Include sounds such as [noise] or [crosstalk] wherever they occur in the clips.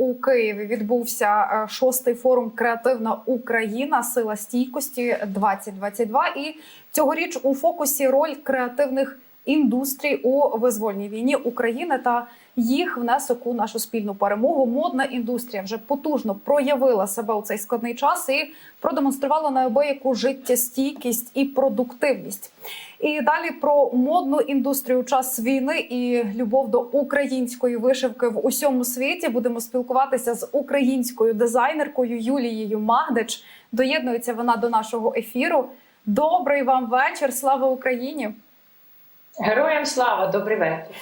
у Києві відбувся е, шостий форум Креативна Україна Сила стійкості 2022 І цьогоріч у фокусі роль креативних індустрій у визвольній війні України та їх внесок у нашу спільну перемогу. Модна індустрія вже потужно проявила себе у цей складний час і продемонструвала неабияку життєстійкість і продуктивність. І далі про модну індустрію у час війни і любов до української вишивки в усьому світі будемо спілкуватися з українською дизайнеркою Юлією Магдич. Доєднується вона до нашого ефіру. Добрий вам вечір! Слава Україні! Героям слава, добрий вечір.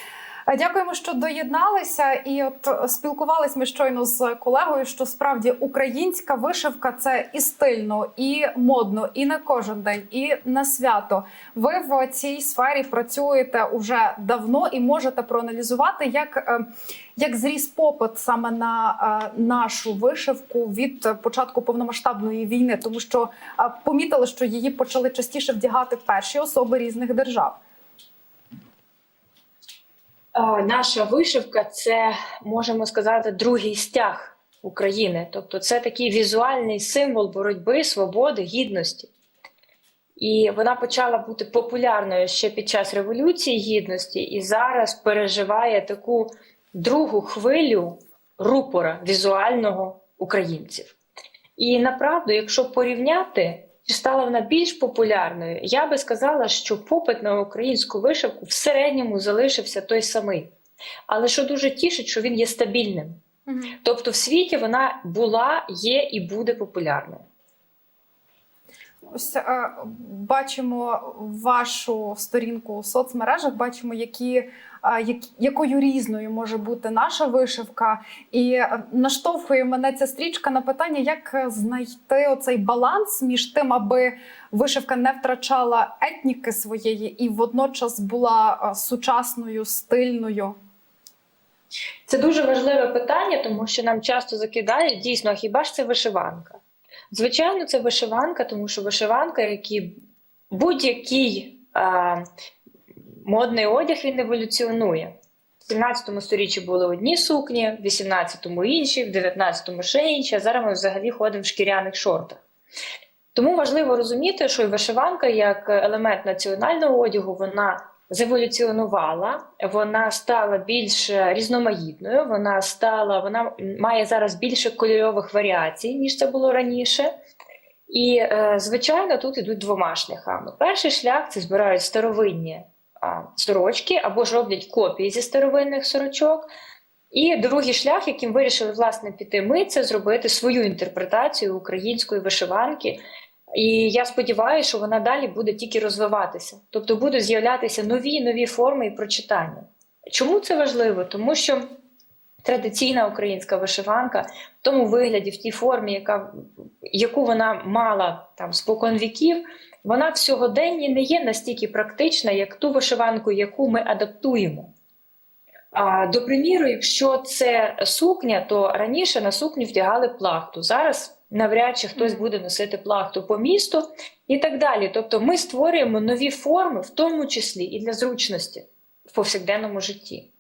Дякуємо, що доєдналися. І от е, спілкувались ми щойно з колегою, що справді українська вишивка це і стильно, і модно, і на кожен день, і на свято. Ви в цій сфері працюєте уже давно і можете проаналізувати, як, е, як зріс попит саме на е, нашу вишивку від початку повномасштабної війни, тому що помітили, що її почали частіше вдягати перші особи різних держав. А, Наша вишивка це можемо сказати другий стяг України. Тобто, це такий візуальний символ боротьби, свободи, гідності. І вона почала бути популярною ще під час Революції Гідності, і зараз переживає таку другу хвилю рупора візуального українців. І направду, якщо порівняти, чи стала вона більш популярною, я би сказала, що попит на українську вишивку в середньому залишився той самий. Але що дуже тішить, що він є стабільним. Тобто в світі вона була, є і буде популярною. Ось е, бачимо вашу сторінку у соцмережах, бачимо, які, як, якою різною може бути наша вишивка, і е, наштовхує мене ця стрічка на питання, як е, знайти оцей баланс між тим, аби вишивка не втрачала етніки своєї і водночас була е, сучасною, стильною. Це дуже важливе питання, тому що нам часто закидають дійсно, а хіба ж це вишиванка? Звичайно, це вишиванка, тому що вишиванка, як будь-який а, модний одяг, він еволюціонує. В 17 сторіччі були одні сукні, в 18-му інші, в 19-му ще інші, а зараз ми взагалі ходимо в шкіряних шортах. Тому важливо розуміти, що і вишиванка як елемент національного одягу, вона зеволюціонувала, вона стала більш різноманітною, вона стала, вона має зараз більше кольорових варіацій, ніж це було раніше. І, е, звичайно, тут йдуть двома шляхами. Перший шлях це збирають старовинні сорочки або ж роблять копії зі старовинних сорочок. І другий шлях, яким вирішили власне піти ми, це зробити свою інтерпретацію української вишиванки. І я сподіваюся, що вона далі буде тільки розвиватися, тобто будуть з'являтися нові нові форми і прочитання. Чому це важливо? Тому що традиційна українська вишиванка в тому вигляді, в тій формі, яка, яку вона мала там спокон віків, вона в сьогоденні не є настільки практична, як ту вишиванку, яку ми адаптуємо. А, До приміру, якщо це сукня, то раніше на сукню вдягали плахту. Зараз навряд чи хтось буде носити плахту по місту і так далі. Тобто ми створюємо нові форми, в тому числі і для зручності в повсякденному житті.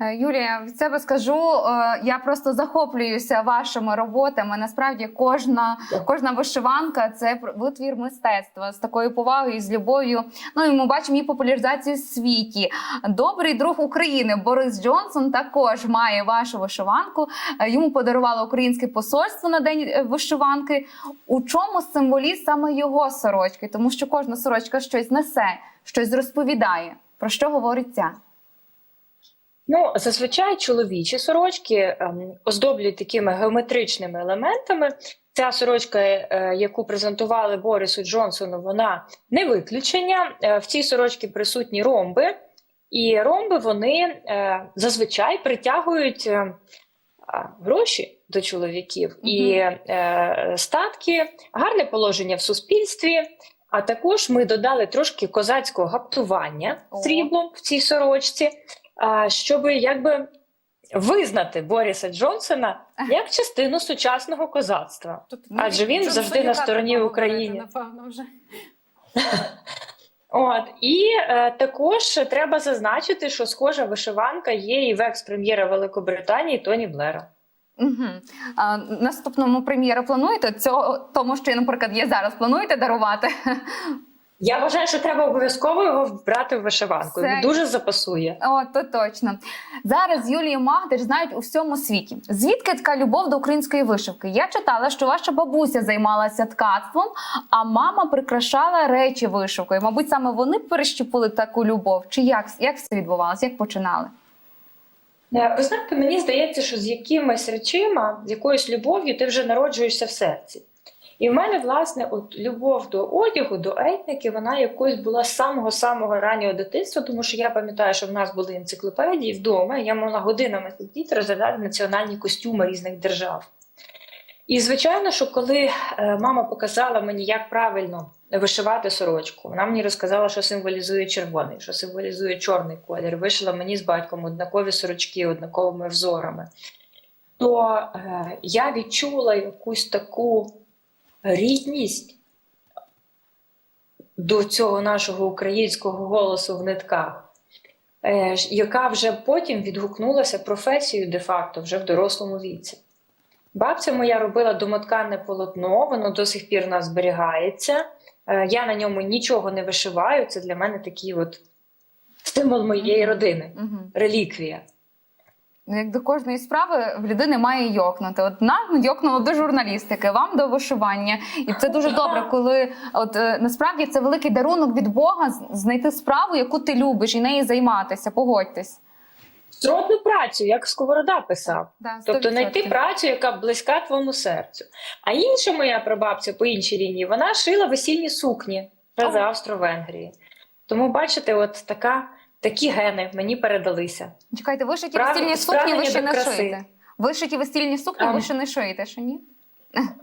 Е, Юлія, від себе скажу, е, я просто захоплююся вашими роботами. Насправді, кожна кожна вишиванка це витвір мистецтва з такою повагою, з любов'ю. Ну і ми бачимо її популяризацію в світі. Добрий друг України Борис Джонсон також має вашу вишиванку. Е, Йому подарувало українське посольство на день вишиванки. У чому символізм саме його сорочки? Тому що кожна сорочка щось несе, щось розповідає. Про що говорить ця? Ну, зазвичай чоловічі сорочки ем, оздоблюють такими геометричними елементами. Ця сорочка, е, яку презентували Борису Джонсону, вона не виключення. Е, в цій сорочці присутні ромби, і ромби вони е, зазвичай притягують е, гроші до чоловіків і статки, гарне положення в суспільстві. А також ми додали трошки козацького гаптування сріблом в цій сорочці, щоб якби визнати Боріса Джонсона як частину сучасного козацтва. Тут Адже він завжди на стороні України. Напевно, вже. [laughs] От і е, також треба зазначити, що схожа вишиванка є і в екс-прем'єра Великобританії Тоні Блера. Угу. А, наступному прем'єру плануєте цього, тому що, наприклад, є зараз, плануєте дарувати? Я вважаю, що треба обов'язково його вбрати в вишиванку. Це- Він дуже запасує. О, то точно. Зараз Юлію Магдич знають у всьому світі. Звідки така любов до української вишивки? Я читала, що ваша бабуся займалася ткацтвом, а мама прикрашала речі вишивкою. Мабуть, саме вони перещепили таку любов. Чи як, як все відбувалося? Як починали? Е, Ви знаєте, мені здається, що з якимись речима, з якоюсь любов'ю ти вже народжуєшся в серці. І в мене, власне, от любов до одягу, до етники, вона якось була з самого самого раннього дитинства, тому що я пам'ятаю, що в нас були енциклопедії вдома, я могла годинами сидіти, розглядати національні костюми різних держав. І звичайно, що коли е, мама показала мені, як правильно вишивати сорочку, вона мені розказала, що символізує червоний, що символізує чорний колір. Вишила мені з батьком однакові сорочки, однаковими взорами. То е, я відчула якусь таку рідність до цього нашого українського голосу в нитках, е, яка вже потім відгукнулася професією де-факто вже в дорослому віці. Бабця моя робила домотканне полотно, воно до сих пір у нас зберігається. Е, Я на ньому нічого не вишиваю. Це для мене такий от символ моєї родини, реліквія. Ну, Як до кожної справи в людини має йокнути. От нам йокнуло до журналістики, вам до вишивання. І це дуже добре, [laughs] коли от е, насправді це великий дарунок від Бога знайти справу, яку ти любиш, і нею займатися. Погодьтесь. Сродну працю, як Сковорода писав. Да, Тобто знайти працю, яка близька твоєму серцю. А інша моя прабабця по іншій лінії, вона шила весільні сукні вже з О. Австро-Венгрії. Тому, бачите, от така, такі гени мені передалися. Чекайте, вишиті Праг- весільні сукні ви ще не краси. шиєте. Вишиті весільні сукні ви ще не шиєте, що ні?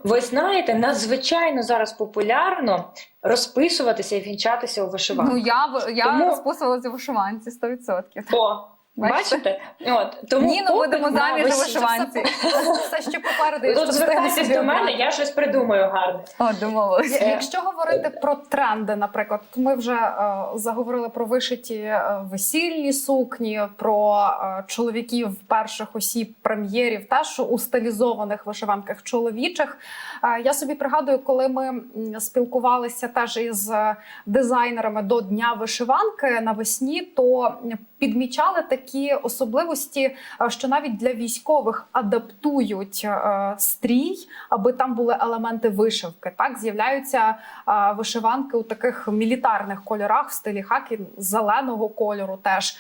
Ви знаєте, надзвичайно зараз популярно розписуватися і вінчатися у вишиванці. Ну я я Тому- розписувалася у вишиванці 100%. О, Бачите? бачите? От, тому Ніну попит будемо на заміж у вишиванці. Все ще попереду. Тут звертайтесь до мене, я щось придумаю гарне. О, домовилися. Якщо говорити про тренди, наприклад, ми вже е, заговорили про вишиті е, весільні сукні, про е, чоловіків перших осіб прем'єрів, теж у стилізованих вишиванках чоловічих. Е, я собі пригадую, коли ми спілкувалися теж із е, дизайнерами до дня вишиванки навесні, то підмічали такі особливості, е, що навіть для військових адаптують е, стрій, аби там були елементи вишивки. Так з'являються е, вишиванки у таких мілітарних кольорах в стилі хакі зеленого кольору. Теж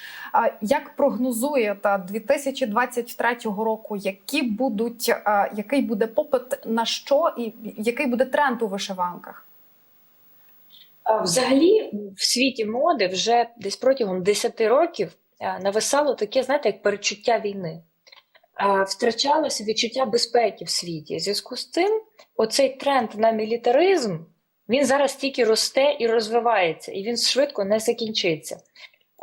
як прогнозуєте 2023 року, які будуть який буде попит на що і який буде тренд у вишиванках? Взагалі, в світі моди вже десь протягом 10 років е, нависало таке, знаєте, як перечуття війни. Е, Втрачалося відчуття безпеки в світі. В зв'язку з цим оцей тренд на мілітаризм він зараз тільки росте і розвивається, і він швидко не закінчиться.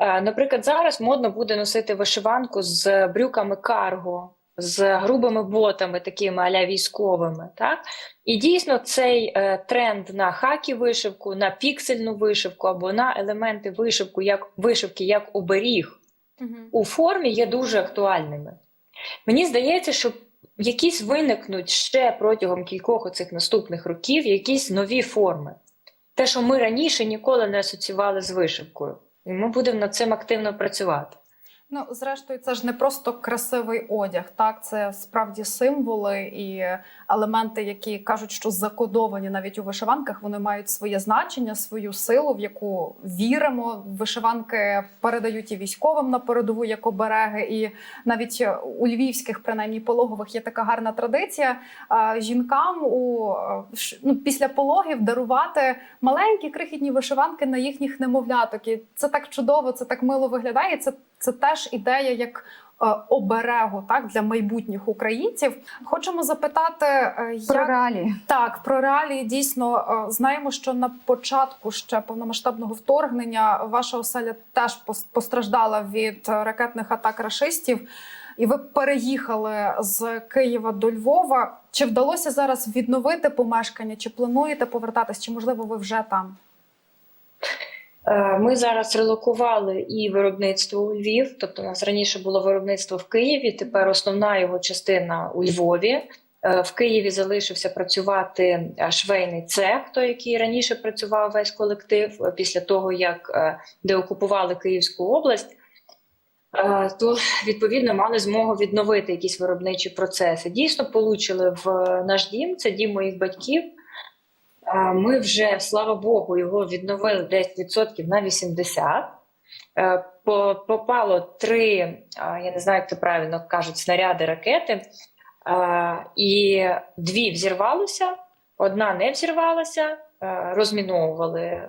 Е, Наприклад, зараз модно буде носити вишиванку з брюками карго, з грубими ботами, такими аля військовими. Так? І дійсно цей е, тренд на хакі вишивку, на піксельну вишивку або на елементи вишивку, як вишивки як оберіг у формі є дуже актуальними. Мені здається, що якісь виникнуть ще протягом кількох оцих наступних років якісь нові форми. Те, що ми раніше ніколи не асоціювали з вишивкою. І ми будемо над цим активно працювати. Ну, зрештою, це ж не просто красивий одяг, так це справді символи і елементи, які кажуть, що закодовані навіть у вишиванках, вони мають своє значення, свою силу, в яку віримо. Вишиванки передають і військовим на передову як обереги, і навіть у львівських, принаймні пологових, є така гарна традиція жінкам у ну, після пологів дарувати маленькі крихітні вишиванки на їхніх немовляток. І це так чудово, це так мило виглядає. Це, це теж ідея як. е, Оберегу так для майбутніх українців хочемо запитати, е, Про як реалії. так про реалії дійсно е, знаємо, що на початку ще повномасштабного вторгнення ваша оселя теж постраждала від ракетних атак рашистів, і ви переїхали з Києва до Львова. Чи вдалося зараз відновити помешкання? Чи плануєте повертатись? Чи можливо ви вже там? Е, Ми зараз релокували і виробництво у Львів. Тобто, у нас раніше було виробництво в Києві. Тепер основна його частина у Львові. Е, В Києві залишився працювати е, швейний цех, той, який раніше працював весь колектив після того, як деокупували Київську область. То відповідно мали змогу відновити якісь виробничі процеси. Дійсно, получили в наш дім. Це дім моїх батьків. Ми вже, слава Богу, його відновили десь відсотків на 80. Е, Попало три, я не знаю, як це правильно кажуть, снаряди ракети, Е, і дві взірвалися, одна не взірвалася, е, розміновували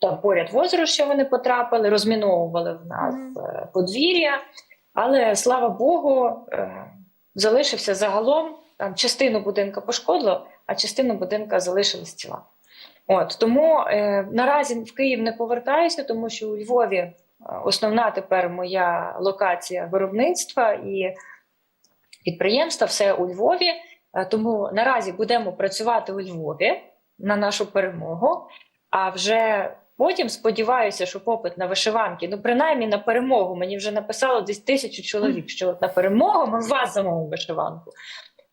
там поряд в озеро, що вони потрапили, розміновували в нас подвір'я. Але слава Богу, залишився загалом. Там частину будинка пошкодило, а частину будинка залишилась ціла. От тому е, наразі в Київ не повертаюся, тому що у Львові е, основна тепер моя локація виробництва і підприємства, все у Львові. Е, Тому наразі будемо працювати у Львові на нашу перемогу. А вже потім сподіваюся, що попит на вишиванки, ну принаймні на перемогу. Мені вже написало десь тисячу чоловік, що на перемогу ми вас замовимо вишиванку.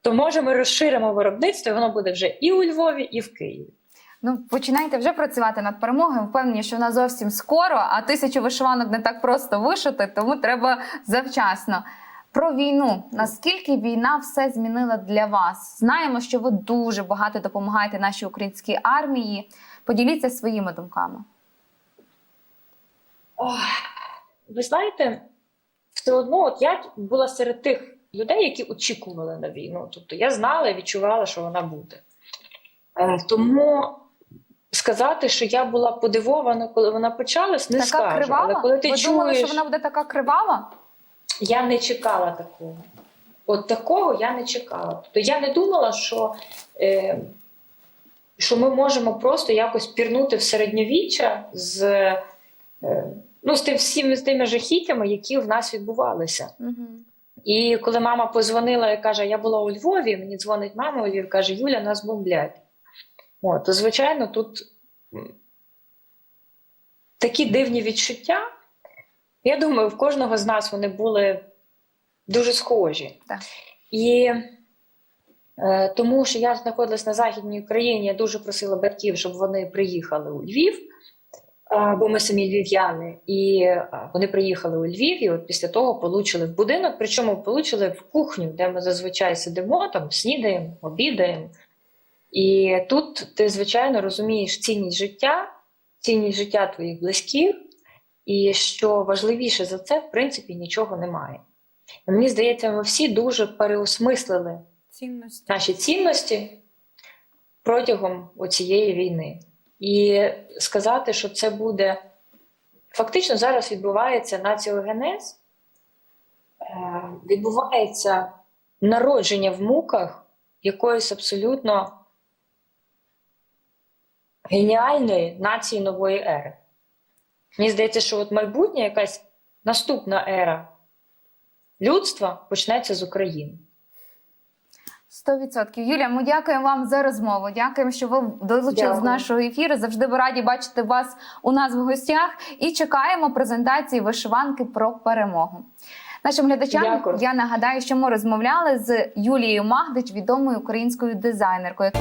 То може ми розширимо виробництво, і воно буде вже і у Львові, і в Києві. Ну, починайте вже працювати над перемогою. Впевнені, що вона зовсім скоро, а тисячу вишиванок не так просто вишити, тому треба завчасно. Про війну. Наскільки війна все змінила для вас? Знаємо, що ви дуже багато допомагаєте нашій українській армії. Поділіться своїми думками. Ох, ви знаєте, все одно, от я була серед тих людей, які очікували на війну. Тобто я знала і відчувала, що вона буде. Е, тому сказати, що я була подивована, коли вона почалась, не така скажу. кривава? Але коли ти ви чуєш, думали, що вона буде така кривава? я не чекала такого. От такого я не чекала. Тобто я не думала, що, е, що ми можемо просто якось пірнути в середньовіччя з, е, ну, з тим всіми з тими жахіттями, які в нас відбувалися. Угу. І коли мама позвонила і каже, я була у Львові, мені дзвонить мама у Львів, каже, Юля, нас бомблять. От, то, звичайно, тут такі дивні відчуття. Я думаю, в кожного з нас вони були дуже схожі. Так. І е, тому що я знаходилась на Західній Україні, я дуже просила батьків, щоб вони приїхали у Львів, бо ми самі львів'яни, і е, вони приїхали у Львів, і от після того получили в будинок, причому получили в кухню, де ми зазвичай сидимо, там снідаємо, обідаємо. І тут ти, звичайно, розумієш цінність життя, цінність життя твоїх близьких, і що важливіше за це, в принципі, нічого немає. І Мені здається, ми всі дуже переосмислили Цінності. наші цінності протягом цієї війни. І сказати, що це буде фактично зараз відбувається націогенез, е, відбувається народження в муках якоїсь абсолютно геніальної нації нової ери. Мені здається, що от майбутня якась наступна ера людства почнеться з України. Сто відсотків. Юлія, ми дякуємо вам за розмову. Дякуємо, що ви долучились до нашого ефіру. Завжди ми раді бачити вас у нас в гостях і чекаємо презентації вишиванки про перемогу. Нашим глядачам Дякую. я нагадаю, що ми розмовляли з Юлією Магдич, відомою українською дизайнеркою.